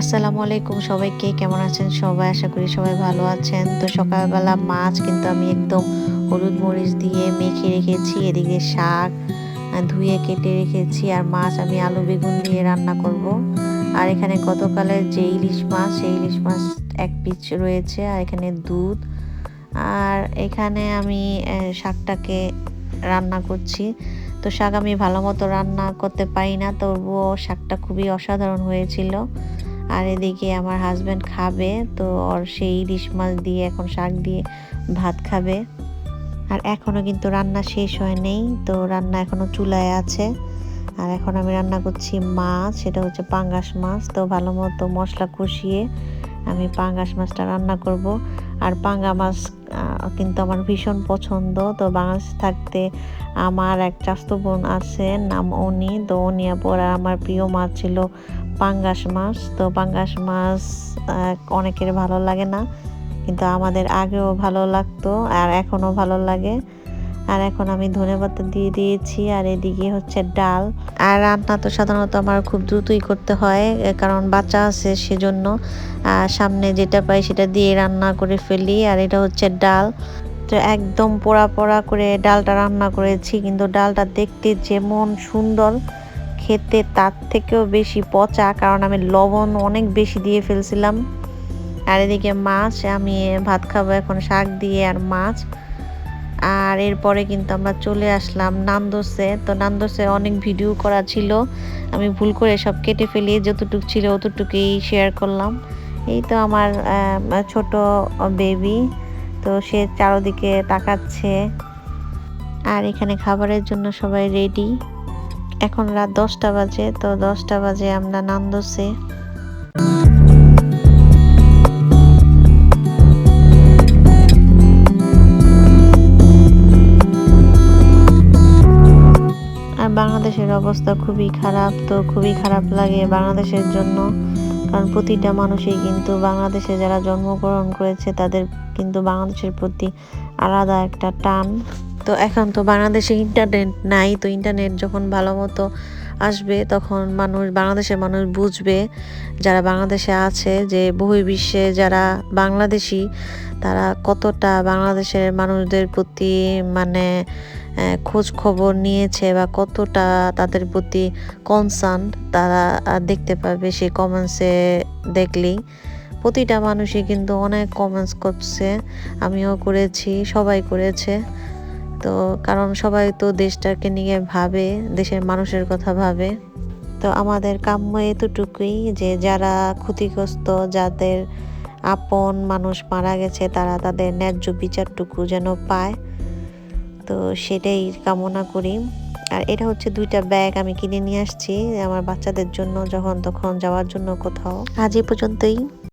আসসালামু আলাইকুম সবাইকে, কেমন আছেন সবাই? আশা করি সবাই ভালো আছেন। তো সকালবেলা মাছ কিন্তু আমি একদম হলুদ মরিচ দিয়ে মেখে রেখেছি, এদিকে শাক ধুয়ে কেটে রেখেছি, আর মাছ আমি আলু বেগুন দিয়ে রান্না করব। আর এখানে গতকালের যে ইলিশ মাছ, সেই ইলিশ মাছ এক পিচ রয়েছে, আর এখানে দুধ। আর এখানে আমি শাকটাকে রান্না করছি। তো শাক আমি ভালো মতো রান্না করতে পারি না, তবুও শাকটা খুবই অসাধারণ হয়েছিল। আর এদিকে আমার হাজব্যান্ড খাবে, তো ওর সেই ইলিশ মাছ দিয়ে এখন শাক দিয়ে ভাত খাবে। আর এখনও কিন্তু রান্না শেষ হয় নেই তো রান্না এখনও চুলায় আছে। আর এখন আমি রান্না করছি মাছ, সেটা হচ্ছে পাঙ্গাস মাছ। তো ভালো মতো মশলা কষিয়ে আমি পাঙ্গাস মাছটা রান্না করব। আর পাঙ্গা মাছ কিন্তু আমার ভীষণ পছন্দ। তো বাংলাদেশ থাকতে আমার এক চাস্তো বোন আছে নাম অনি তো অনি আপুর আমার প্রিয় মাছ ছিল পাঙ্গাস মাছ। তো পাঙ্গাস মাছ অনেকের ভালো লাগে না, কিন্তু আমাদের আগেও ভালো লাগতো আর এখনও ভালো লাগে। আর এখন আমি ধনেপাতা দিয়ে দিয়েছি, আর এদিকে হচ্ছে ডাল। আর রান্না তো সাধারণত আমার খুব দ্রুতই করতে হয় কারণ বাচ্চা আছে সেজন্য। সামনে যেটা পাই সেটা দিয়ে রান্না করে ফেলি, আর এটা হচ্ছে ডাল। তো একদম পোড়া পোড়া করে ডালটা রান্না করেছি, কিন্তু ডালটা দেখতে যেমন সুন্দর, খেতে তার থেকেও বেশি পচা, কারণ আমি লবণ অনেক বেশি দিয়ে ফেলছিলাম। আর এদিকে মাছ, আমি ভাত খাব এখন শাক দিয়ে, আর মাছ। আর এরপরে কিন্তু আমরা চলে আসলাম নান্দোসে। তো নান্দোসে অনেক ভিডিও করা ছিল। আমি ভুল করে সব কেটে ফেলি, যতটুকু ছিল অতটুকুই শেয়ার করলাম। এই তো আমার ছোট বেবি তো সে চারদিকে তাকাচ্ছে। আর এখানে খাবারের জন্য সবাই রেডি এখন রাত দশটা বাজে, তো দশটা বাজে আমরা নান্দোসে। বাংলাদেশের অবস্থা খুবই খারাপ তো খুবই খারাপ লাগে বাংলাদেশের জন্য। কারণ প্রতিটা মানুষই কিন্তু বাংলাদেশে যারা জন্মগ্রহণ করেছে, তাদের কিন্তু বাংলাদেশের প্রতি আলাদা একটা টান। তো এখন তো বাংলাদেশে ইন্টারনেট নাই, তো ইন্টারনেট যখন ভালো মতো আসবে, তখন মানুষ, বাংলাদেশের মানুষ বুঝবে, যারা বাংলাদেশে আছে, যে বহির্বিশ্বে যারা বাংলাদেশি, তারা কতটা বাংলাদেশের মানুষদের প্রতি মানে খোঁজ খবর নিয়েছে বা কতটা তাদের প্রতি কনসার্ন তারা দেখতে পাবে সেই কমেন্টসে দেখলেই। প্রতিটা মানুষই কিন্তু অনেক কমেন্টস করছে, আমিও করেছি, সবাই করেছে। তো কারণ সবাই তো দেশটাকে নিয়ে ভাবে, দেশের মানুষের কথা ভাবে। তো আমাদের কাম্য এতটুকুই যে যারা ক্ষতিগ্রস্ত, যাদের আপন মানুষ মারা গেছে, তারা তাদের ন্যায্য বিচারটুকু যেন পায়। তো সেটাই কামনা করি। আর এটা হচ্ছে দুইটা ব্যাগ আমি কিনে নিয়ে আসছি আমার বাচ্চাদের জন্য যখন, তখন যাওয়ার জন্য কোথাও। আজ এ পর্যন্তই।